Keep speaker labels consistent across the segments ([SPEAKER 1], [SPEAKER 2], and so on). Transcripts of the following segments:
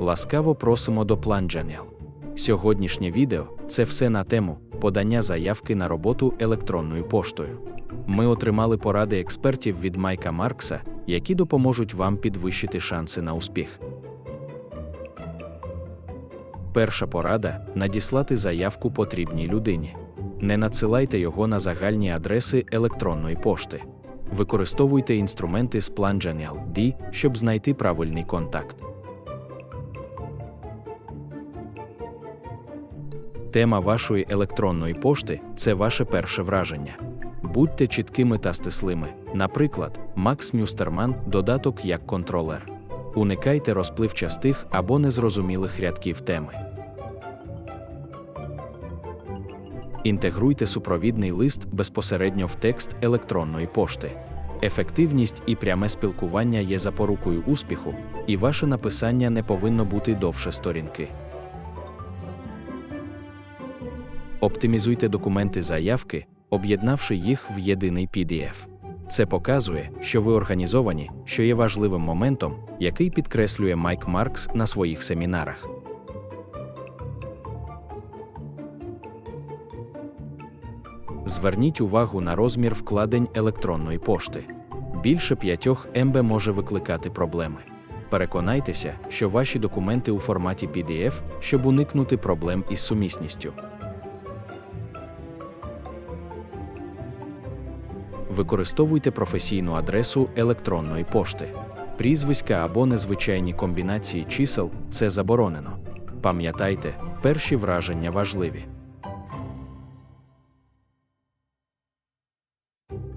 [SPEAKER 1] Ласкаво просимо до PlanGenial. Сьогоднішнє відео це все на тему подання заявки на роботу електронною поштою. Ми отримали поради експертів від Майка Маркса, які допоможуть вам підвищити шанси на успіх. Перша порада надіслати заявку потрібній людині. Не надсилайте його на загальні адреси електронної пошти. Використовуйте інструменти з PlanGenial D, щоб знайти правильний контакт. Тема вашої електронної пошти це ваше перше враження. Будьте чіткими та стислими. Наприклад, Макс Мюстерман додаток як контролер. Уникайте розпливчастих або незрозумілих рядків теми. Інтегруйте супровідний лист безпосередньо в текст електронної пошти. Ефективність і пряме спілкування є запорукою успіху, і ваше написання не повинно бути довше сторінки. Оптимізуйте документи заявки, об'єднавши їх в єдиний PDF. Це показує, що ви організовані, що є важливим моментом, який підкреслює Майк Маркс на своїх семінарах. Зверніть увагу на розмір вкладень електронної пошти. Більше 5 МБ може викликати проблеми. Переконайтеся, що ваші документи у форматі PDF, щоб уникнути проблем із сумісністю. Використовуйте професійну адресу електронної пошти. Прізвиська або незвичайні комбінації чисел це заборонено. Пам'ятайте, перші враження важливі.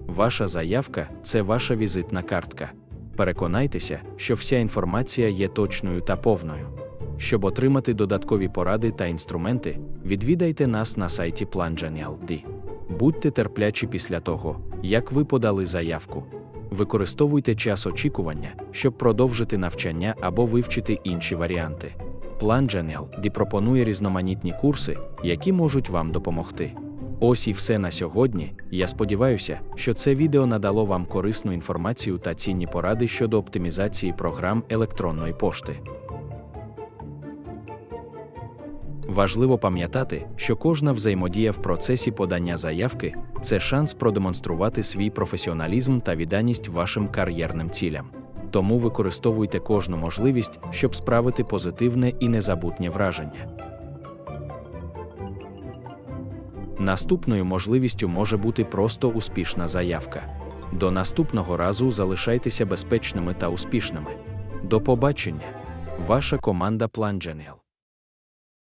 [SPEAKER 1] Ваша заявка це ваша візитна картка. Переконайтеся, що вся інформація є точною та повною. Щоб отримати додаткові поради та інструменти, відвідайте нас на сайті PlanGenial.D. Будьте терплячі після того, як ви подали заявку. Використовуйте час очікування, щоб продовжити навчання або вивчити інші варіанти. PlanGenial.D пропонує різноманітні курси, які можуть вам допомогти. Ось і все на сьогодні. Я сподіваюся, що це відео надало вам корисну інформацію та цінні поради щодо оптимізації програм електронної пошти. Важливо пам'ятати, що кожна взаємодія в процесі подання заявки це шанс продемонструвати свій професіоналізм та відданість вашим кар'єрним цілям. Тому використовуйте кожну можливість, щоб справити позитивне і незабутнє враження. Наступною можливістю може бути просто успішна заявка. До наступного разу залишайтеся безпечними та успішними. До побачення! Ваша команда PlanGenial